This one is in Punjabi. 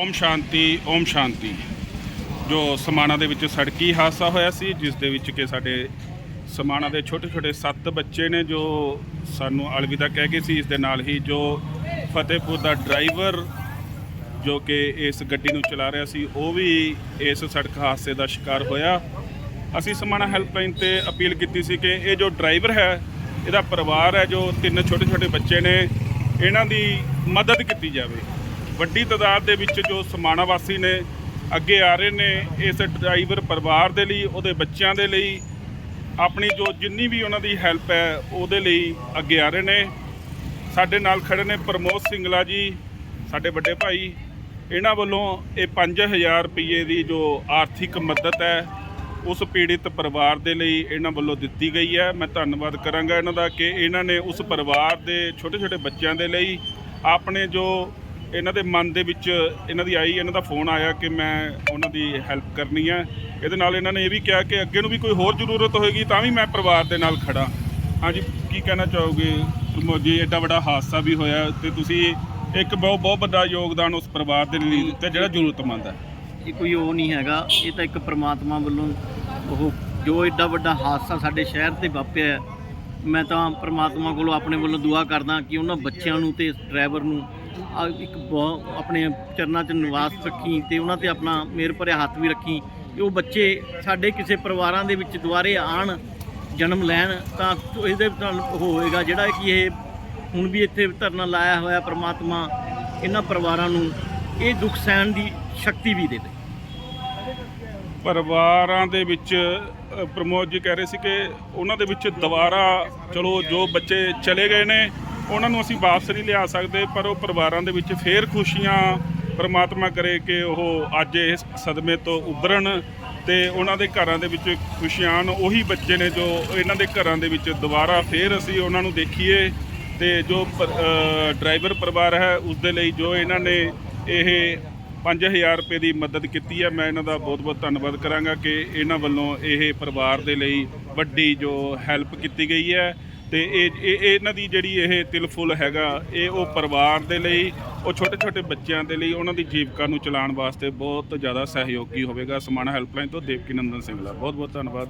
ਓਮ ਸ਼ਾਂਤੀ ਓਮ ਸ਼ਾਂਤੀ। ਜੋ ਸਮਾਣਾ ਦੇ ਵਿੱਚ ਸੜਕੀ ਹਾਦਸਾ ਹੋਇਆ ਸੀ, ਜਿਸ ਦੇ ਵਿੱਚ ਕਿ ਸਾਡੇ ਸਮਾਣਾ ਦੇ ਛੋਟੇ ਛੋਟੇ ਸੱਤ ਬੱਚੇ ਨੇ ਜੋ ਸਾਨੂੰ ਅਲਵਿਦਾ ਕਹਿ ਗਏ ਸੀ, ਇਸ ਦੇ ਨਾਲ ਹੀ ਜੋ ਫਤਿਹਪੁਰ ਦਾ ਡਰਾਈਵਰ ਜੋ ਕਿ ਇਸ ਗੱਡੀ ਨੂੰ ਚਲਾ ਰਿਹਾ ਸੀ, ਉਹ ਵੀ ਇਸ ਸੜਕ ਹਾਦਸੇ ਦਾ ਸ਼ਿਕਾਰ ਹੋਇਆ। ਅਸੀਂ ਸਮਾਣਾ ਹੈਲਪਲਾਈਨ ਤੇ ਅਪੀਲ ਕੀਤੀ ਸੀ ਕਿ ਇਹ ਜੋ ਡਰਾਈਵਰ ਹੈ, ਇਹਦਾ ਪਰਿਵਾਰ ਹੈ, ਜੋ ਤਿੰਨ ਛੋਟੇ ਛੋਟੇ ਬੱਚੇ ਨੇ, ਇਹਨਾਂ ਦੀ ਮਦਦ ਕੀਤੀ ਜਾਵੇ। ਵੱਡੀ ਤਾਦਾਦ ਦੇ ਵਿੱਚ ਜੋ ਸਮਾਣਾ ਵਾਸੀ ਨੇ ਅੱਗੇ ਆ ਰਹੇ ਨੇ, ਇਸ ਡਰਾਈਵਰ ਪਰਿਵਾਰ ਦੇ ਲਈ, ਉਹਦੇ ਬੱਚਿਆਂ ਦੇ ਲਈ, ਆਪਣੀ ਜੋ ਜਿੰਨੀ ਵੀ ਉਹਨਾਂ ਦੀ ਹੈਲਪ ਹੈ, ਉਹਦੇ ਲਈ ਅੱਗੇ ਆ ਰਹੇ ਨੇ। ਸਾਡੇ ਨਾਲ ਖੜੇ ਨੇ ਪ੍ਰਮੋਦ ਸਿੰਗਲਾ ਜੀ, ਸਾਡੇ ਵੱਡੇ ਭਾਈ। ਇਹਨਾਂ ਵੱਲੋਂ ਇਹ 5000 ਰੁਪਏ ਦੀ ਜੋ ਆਰਥਿਕ ਮਦਦ ਹੈ, ਉਸ ਪੀੜਿਤ ਪਰਿਵਾਰ ਦੇ ਲਈ ਇਹਨਾਂ ਵੱਲੋਂ ਦਿੱਤੀ ਗਈ ਹੈ। ਮੈਂ ਧੰਨਵਾਦ ਕਰਾਂਗਾ ਇਹਨਾਂ ਦਾ ਕਿ ਇਹਨਾਂ ਨੇ ਉਸ ਪਰਿਵਾਰ ਦੇ ਛੋਟੇ ਛੋਟੇ ਬੱਚਿਆਂ ਦੇ ਲਈ ਆਪਣੇ ਜੋ ਇਹਨਾਂ ਦੇ ਮਨ ਦੇ ਵਿੱਚ ਇਹਨਾਂ ਦੀ ਆਈ, ਇਹਨਾਂ ਦਾ ਫੋਨ ਆਇਆ ਕਿ ਮੈਂ ਉਹਨਾਂ ਦੀ ਹੈਲਪ ਕਰਨੀ ਹੈ। ਇਹਦੇ ਨਾਲ ਇਹਨਾਂ ਨੇ ਇਹ ਵੀ ਕਿਹਾ ਕਿ ਅੱਗੇ ਨੂੰ ਵੀ ਕੋਈ ਹੋਰ ਜ਼ਰੂਰਤ ਹੋਏਗੀ ਤਾਂ ਵੀ ਮੈਂ ਪਰਿਵਾਰ ਦੇ ਨਾਲ ਖੜਾ ਹਾਂਜੀ, ਕੀ ਕਹਿਣਾ ਚਾਹੋਗੇ? ਪ੍ਰਮੋਦ ਜੀ ਐਡਾ ਵੱਡਾ ਹਾਦਸਾ ਵੀ ਹੋਇਆ ਤੇ ਤੁਸੀਂ ਇੱਕ ਬਹੁਤ ਬਹੁਤ ਵੱਡਾ ਯੋਗਦਾਨ ਉਸ ਪਰਿਵਾਰ ਦੇ ਲਈ ਤੇ ਜਿਹੜਾ ਜ਼ਰੂਰਤਮੰਦ ਹੈ। ਇਹ ਕੋਈ ਉਹ ਨਹੀਂ ਹੈਗਾ, ਇਹ ਤਾਂ ਇੱਕ ਪ੍ਰਮਾਤਮਾ ਵੱਲੋਂ ਉਹ ਜੋ ਐਡਾ ਵੱਡਾ ਹਾਦਸਾ ਸਾਡੇ ਸ਼ਹਿਰ ਤੇ ਵਾਪਰਿਆ ਮੈਂ ਤਾਂ ਪ੍ਰਮਾਤਮਾ ਕੋਲੋਂ ਆਪਣੇ ਵੱਲੋਂ ਦੁਆ ਕਰਦਾ ਕਿ ਉਹਨਾਂ ਬੱਚਿਆਂ ਨੂੰ ਤੇ ਡਰਾਈਵਰ ਨੂੰ ਆ ਇੱਕ ਬਹੁਤ ਆਪਣੇ ਚਰਨਾਂ 'ਚ ਨਿਵਾਸ ਰੱਖੀ ਤੇ ਉਹਨਾਂ ਤੇ ਆਪਣਾ ਮੇਰ ਭਰਿਆ ਹੱਥ ਵੀ ਰੱਖੀ ਕਿ ਉਹ ਬੱਚੇ ਸਾਡੇ ਕਿਸੇ ਪਰਿਵਾਰਾਂ ਦੇ ਵਿੱਚ ਦੁਬਾਰੇ ਆਣ, ਜਨਮ ਲੈਣ, ਤਾਂ ਇਹਦੇ ਨਾਲ ਉਹ ਹੋਏਗਾ ਜਿਹੜਾ ਕਿ ਇਹ ਹੁਣ ਵੀ ਇੱਥੇ ਧਰਨਾ ਲਾਇਆ ਹੋਇਆ ਪ੍ਰਮਾਤਮਾ ਇਹਨਾਂ ਪਰਿਵਾਰਾਂ ਨੂੰ, ਇਹ ਦੁੱਖ ਸਹਿਣ ਦੀ ਸ਼ਕਤੀ ਵੀ ਦੇਵੇ ਪਰਿਵਾਰਾਂ ਦੇ ਵਿੱਚ ਪ੍ਰਮੋਦ ਜੀ ਕਹਿ ਰਹੇ ਸੀ ਕਿ ਉਹਨਾਂ ਦੇ ਵਿੱਚ ਦੁਬਾਰਾ ਚਲੋ ਜੋ ਬੱਚੇ ਚਲੇ ਗਏ ਨੇ ਉਹਨਾਂ ਨੂੰ ਅਸੀਂ ਵਾਪਸ ਨਹੀਂ ਲਿਆ ਸਕਦੇ, ਪਰ ਉਹ ਪਰਿਵਾਰਾਂ ਦੇ ਵਿੱਚ ਫੇਰ ਖੁਸ਼ੀਆਂ ਪਰਮਾਤਮਾ ਕਰੇ ਕਿ ਉਹ ਅੱਜ ਇਸ ਸਦਮੇ ਤੋਂ ਉਭਰਨ ਤੇ ਉਹਨਾਂ ਦੇ ਘਰਾਂ ਦੇ ਵਿੱਚ ਖੁਸ਼ੀਆਂ ਆਉਣ। ਉਹੀ ਬੱਚੇ ਨੇ ਜੋ ਇਹਨਾਂ ਦੇ ਘਰਾਂ ਦੇ ਵਿੱਚ ਦੁਬਾਰਾ ਫੇਰ ਅਸੀਂ ਉਹਨਾਂ ਨੂੰ ਦੇਖੀਏ ਤੇ ਜੋ ਡਰਾਈਵਰ ਪਰਿਵਾਰ ਹੈ, ਉਸ ਦੇ ਲਈ ਜੋ ਇਹਨਾਂ ਨੇ ਇਹ 5000 ਰੁਪਏ ਦੀ ਮਦਦ ਕੀਤੀ ਹੈ, ਮੈਂ ਇਹਨਾਂ ਦਾ ਬਹੁਤ-ਬਹੁਤ ਧੰਨਵਾਦ ਕਰਾਂਗਾ ਕਿ ਇਹਨਾਂ ਵੱਲੋਂ ਇਹ ਪਰਿਵਾਰ ਦੇ ਲਈ ਵੱਡੀ ਜੋ ਹੈਲਪ ਕੀਤੀ ਗਈ ਹੈ। ਤੇ ਇਹ ਇਹ ਇਹਨਾਂ ਦੀ ਜਿਹੜੀ ਇਹ ਤਿਲਫੁਲ ਹੈਗਾ, ਇਹ ਉਹ ਪਰਿਵਾਰ ਦੇ ਲਈ, ਉਹ ਛੋਟੇ-ਛੋਟੇ ਬੱਚਿਆਂ ਦੇ ਲਈ ਉਹਨਾਂ ਦੀ ਜੀਵਿਕਾ ਨੂੰ ਚਲਾਉਣ ਵਾਸਤੇ ਬਹੁਤ ਜ਼ਿਆਦਾ ਸਹਿਯੋਗੀ ਹੋਵੇਗਾ। ਸਮਾਣਾ ਹੈਲਪਲਾਈਨ ਤੋਂ ਦੇਵਕੀ ਨੰਦਨ ਸਿੰਘਲਾ ਬਹੁਤ-ਬਹੁਤ ਧੰਨਵਾਦ।